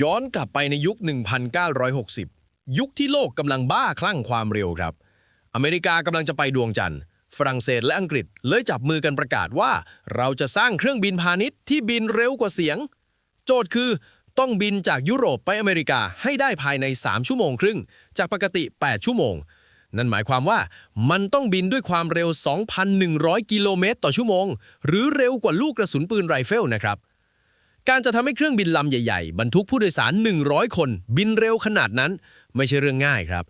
ย้อนกลับไปในยุค 1960 ยุคที่โลกกำลังบ้าคลั่งความเร็วครับ อเมริกากำลังจะไปดวงจันทร์ ฝรั่งเศสและอังกฤษเลยจับมือกันประกาศว่า เราจะสร้างเครื่องบินพาณิชย์ที่บินเร็วกว่าเสียง โจทย์คือต้องบินจากยุโรปไปอเมริกาให้ได้ภายใน 3 ชั่วโมงครึ่ง จากปกติ 8 ชั่วโมง นั่นหมายความว่ามันต้องบินด้วยความเร็ว 2,100 กิโลเมตรต่อชั่วโมง หรือเร็วกว่าลูกกระสุนปืนไรเฟิลนะครับ การจะทำให้เครื่องบินลำใหญ่ๆ บรรทุกผู้โดยสาร 100 คน บินเร็วขนาดนั้น ไม่ใช่เรื่องง่ายครับ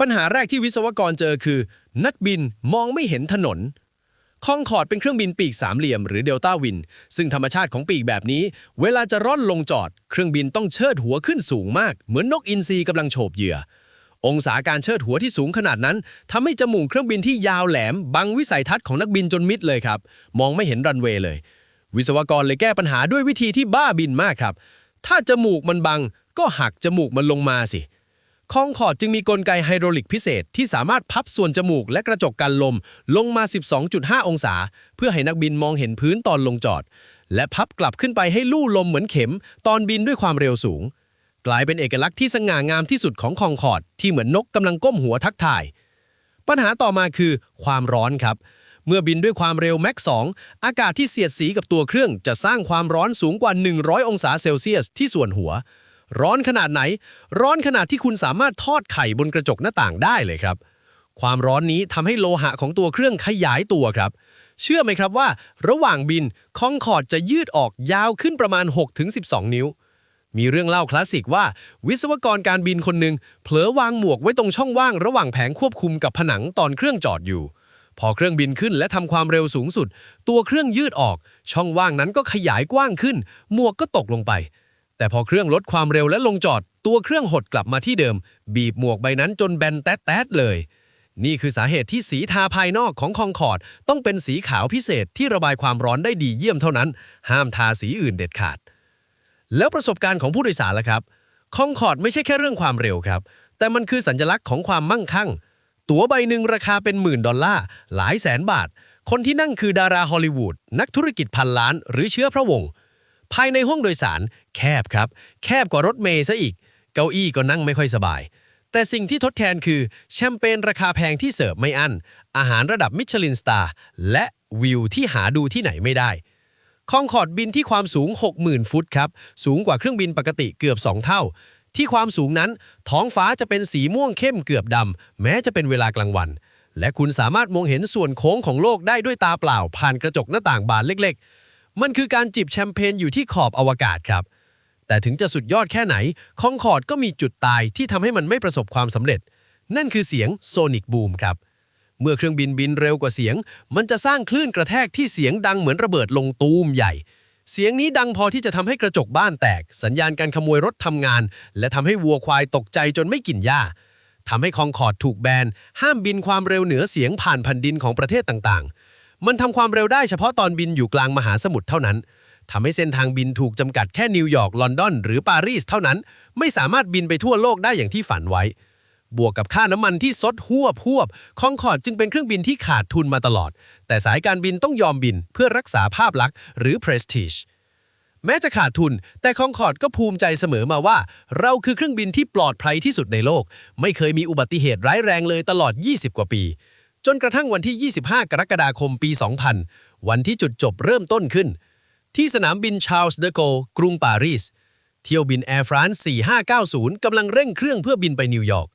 ปัญหาแรกที่วิศวกรเจอคือ นักบินมองไม่เห็นถนนคองคอร์ดเป็นเครื่องบินปีกสามเหลี่ยม หรือเดลต้าวิน ซึ่งธรรมชาติของปีกแบบนี้ เวลาจะร่อนลงจอด เครื่องบินต้องเชิดหัวขึ้นสูงมาก เหมือนนกอินทรีกำลังโฉบเหยื่อ องศาการเชิดหัวที่สูงขนาดนั้นทำให้จมูกเครื่องบินที่ยาวแหลม บังวิสัยทัศน์ของนักบินจนมิดเลยครับ มองไม่เห็นรันเวย์เลย วิศวกรเลยแก้ปัญหาด้วยวิธีที่บ้าบินมากครับ ถ้าจมูกมันบัง ก็หักจมูกมันลงมาสิ คองคอร์ดจึงมีกลไกไฮดรอลิกพิเศษ ที่สามารถพับส่วนจมูกและกระจกกันลม ลงมา 12.5 องศา เพื่อให้นักบินมองเห็นพื้นตอนลงจอด และพับกลับขึ้นไปให้ลู่ลมเหมือนเข็ม ตอนบินด้วยความเร็วสูง กลายเป็นเอกลักษณ์ที่สง่างามที่สุดของคองคอร์ดที่เหมือนนกกำลังก้มหัวทักทาย ปัญหาต่อมาคือ ความร้อนครับ เมื่อบินด้วยความเร็วแม็ก2อากาศที่เสียดสีกับตัวเครื่องจะสร้างความร้อนสูงกว่า 100 องศาเซลเซียสที่ส่วนหัว ร้อนขนาดไหน ร้อนขนาดที่คุณสามารถทอดไข่บนกระจกหน้าต่างได้เลยครับ ความร้อนนี้ทำให้โลหะของตัวเครื่องขยายตัวครับ เชื่อไหมครับว่า ระหว่างบินคองคอร์ดจะยืดออกยาวขึ้นประมาณ 6-12 นิ้วมีเรื่องเล่าคลาสสิกว่า วิศวกรการบินคนหนึ่งเผลอวางหมวกไว้ตรงช่องว่างระหว่างแผงควบคุมกับผนังตอนเครื่องจอดอยู่ พอเครื่องบินขึ้นและทำความเร็วสูงสุด ตัวเครื่องยืดออก ช่องว่างนั้นก็ขยายกว้างขึ้น หมวกก็ตกลงไป แต่พอเครื่องลดความเร็วและลงจอด ตัวเครื่องหดกลับมาที่เดิม บีบหมวกใบนั้นจนแบนแต๊ดๆเลย นี่คือสาเหตุที่สีทาภายนอกของคองคอร์ดต้องเป็นสีขาวพิเศษที่ระบายความร้อนได้ดีเยี่ยมเท่านั้น ห้ามทาสีอื่นเด็ดขาด แล้วประสบการณ์ของผู้โดยสารล่ะครับคองคอร์ดไม่ใช่แค่เรื่องความเร็วครับ แต่มันคือสัญลักษณ์ของความมั่งคั่ง ตั๋วใบหนึ่งราคาเป็นหมื่นดอลลาร์ หลายแสนบาท คนที่นั่งคือดาราฮอลลีวูด นักธุรกิจพันล้าน หรือเชื้อพระวงศ์ ภายในห้องโดยสาร แคบครับ แคบกว่ารถเมย์ซะอีก เก้าอี้ก็นั่งไม่ค่อยสบาย แต่สิ่งที่ทดแทนคือ แชมเปญราคาแพงที่เสิร์ฟไม่อั้น อาหารระดับมิชลินสตาร์ และวิวที่หาดูที่ไหนไม่ได้คองคอร์ดบินที่ความสูง 60,000 ฟุตครับ สูงกว่าเครื่องบินปกติเกือบ 2 เท่า ที่ความสูงนั้น ท้องฟ้าจะเป็นสีม่วงเข้มเกือบดำ แม้จะเป็นเวลากลางวัน และคุณสามารถมองเห็นส่วนโค้งของโลกได้ด้วยตาเปล่า ผ่านกระจกหน้าต่างบานเล็ก ๆ มันคือการจิบแชมเปญอยู่ที่ขอบอวกาศครับ แต่ถึงจะสุดยอดแค่ไหน คองคอร์ดก็มีจุดตายที่ทำให้มันไม่ประสบความสำเร็จ นั่นคือเสียงโซนิกบูมครับเมื่อเครื่องบินบินเร็วกว่าเสียง มันจะสร้างคลื่นกระแทกที่เสียงดังเหมือนระเบิดลงตูมใหญ่ เสียงนี้ดังพอที่จะทำให้กระจกบ้านแตก สัญญาณการขโมยรถทำงาน และทำให้วัวควายตกใจจนไม่กินหญ้าทำให้คองคอร์ดถูกแบน ห้ามบินความเร็วเหนือเสียงผ่านแผ่นดินของประเทศต่างๆ มันทำความเร็วได้เฉพาะตอนบินอยู่กลางมหาสมุทรเท่านั้นทำให้เส้นทางบินถูกจำกัดแค่นิวยอร์ก ลอนดอน หรือปารีสเท่านั้น ไม่สามารถบินไปทั่วโลกได้อย่างที่ฝันไว้ บวกกับค่าน้ำมันที่ซดหวบหวบคองคอร์ดจึงเป็นเครื่องบินที่ขาดทุนมาตลอด แต่สายการบินต้องยอมบินเพื่อรักษาภาพลักษณ์หรือ prestige แม้จะขาดทุน แต่คองคอร์ดก็ภูมิใจเสมอมาว่า เราคือเครื่องบินที่ปลอดภัยที่สุดในโลก ไม่เคยมีอุบัติเหตุร้ายแรงเลยตลอด 20 กว่าปี จนกระทั่งวันที่ 25 กรกฎาคมปี 2000 วันที่จุดจบเริ่มต้นขึ้น ที่สนามบินชาร์ลส์เดอโกกรุงปารีส เที่ยวบินแอร์ฟรานซ์4590กำลังเร่งเครื่องเพื่อบินไปนิวยอร์ก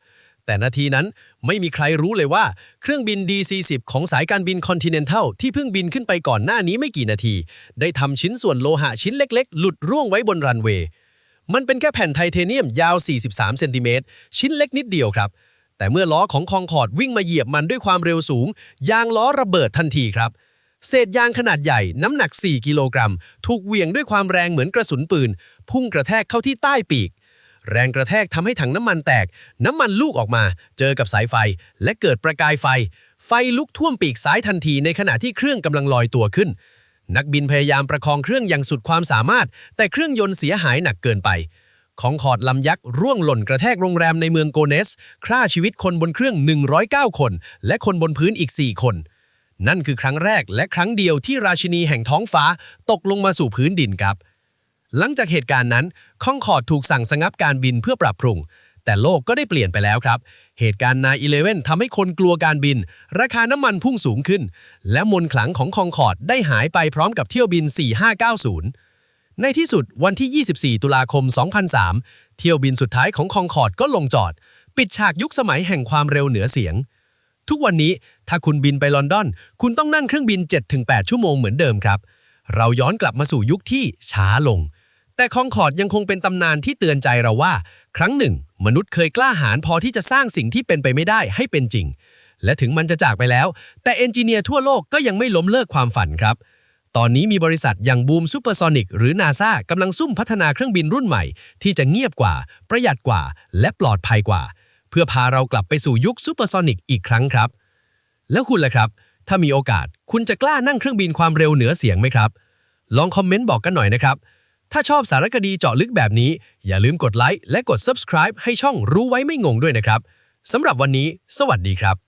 แต่นาทีนั้นไม่มีใครรู้เลยว่าเครื่องบิน DC-10 ของสายการบิน Continental ที่เพิ่งบินขึ้นไปก่อนหน้านี้ไม่กี่นาที ได้ทำชิ้นส่วนโลหะชิ้นเล็กๆ หลุดร่วงไว้บนรันเวย์มันเป็นแค่แผ่นไทเทเนียมยาว 43 เซนติเมตรชิ้นเล็กนิดเดียวครับ แต่เมื่อล้อของคองคอร์ดวิ่งมาเหยียบมันด้วยความเร็วสูง ยางล้อระเบิดทันทีครับ เศษยางขนาดใหญ่น้ำหนัก 4 กิโลกรัม ถูกเหวี่ยงด้วยความแรงเหมือนกระสุนปืน พุ่งกระแทกเข้าที่ใต้ปีก แรงกระแทกทำให้ถังน้ำมันแตก น้ำมันลูกออกมา เจอกับสายไฟ และเกิดประกายไฟ ไฟลุกท่วมปีกซ้ายทันทีในขณะที่เครื่องกำลังลอยตัวขึ้น นักบินพยายามประคองเครื่องอย่างสุดความสามารถ แต่เครื่องยนต์เสียหายหนักเกินไป ของคอดลำยักษ์ร่วงหล่นกระแทกโรงแรมในเมืองโกเนสฆ่าชีวิตคนบนเครื่อง 109 คน และคนบนพื้นอีก 4 คนนั่นคือครั้งแรกและครั้งเดียวที่ราชินีแห่งท้องฟ้าตกลงมาสู่พื้นดินครับ หลังจากเหตุการณ์นั้นคองคอร์ดถูกสั่งสงับการบินเพื่อปรับปรุง แต่โลกก็ได้เปลี่ยนไปแล้วครับ เหตุการณ์นายอีเลเว่นทำให้คนกลัวการบิน ราคาน้ำมันพุ่งสูงขึ้น และมนขลังของคองคอร์ดได้หายไปพร้อมกับเที่ยวบิน 4590 ในที่สุดวันที่ 24 ตุลาคม 2003 เที่ยวบินสุดท้ายของคองคอร์ดก็ลงจอด ปิดฉากยุคสมัยแห่งความเร็วเหนือเสียง ทุกวันนี้ถ้าคุณบินไปลอนดอน คุณต้องนั่งเครื่องบิน 7-8 ชั่วโมงเหมือนเดิมครับ เราย้อนกลับมาสู่ยุคที่ช้าลง แต่คองคอร์ดยังคงเป็นตำนานที่เตือนใจเราว่า ครั้งหนึ่ง มนุษย์เคยกล้าหาญพอที่จะสร้างสิ่งที่เป็นไปไม่ได้ให้เป็นจริง และถึงมันจะจากไปแล้ว แต่เอนจิเนียร์ทั่วโลกก็ยังไม่ล้มเลิกความฝันครับ ตอนนี้มีบริษัทอย่างบูมซูเปอร์ซอนิกหรือนาซากำลังซุ่มพัฒนาเครื่องบินรุ่นใหม่ ที่จะเงียบกว่า ประหยัดกว่า และปลอดภัยกว่า เพื่อพาเรากลับไปสู่ยุคซูเปอร์ซอนิกอีกครั้งครับ แล้วคุณล่ะครับ ถ้ามีโอกาส คุณจะกล้านั่งเครื่องบินความเร็วเหนือเสียงไหมครับ ลองคอมเมนต์บอกกันหน่อยนะครับ ถ้าชอบสารคดีเจาะลึกแบบนี้ อย่าลืมกดไลค์และกด subscribe ให้ช่องรู้ไว้ไม่งงด้วยนะครับสำหรับวันนี้ สวัสดีครับ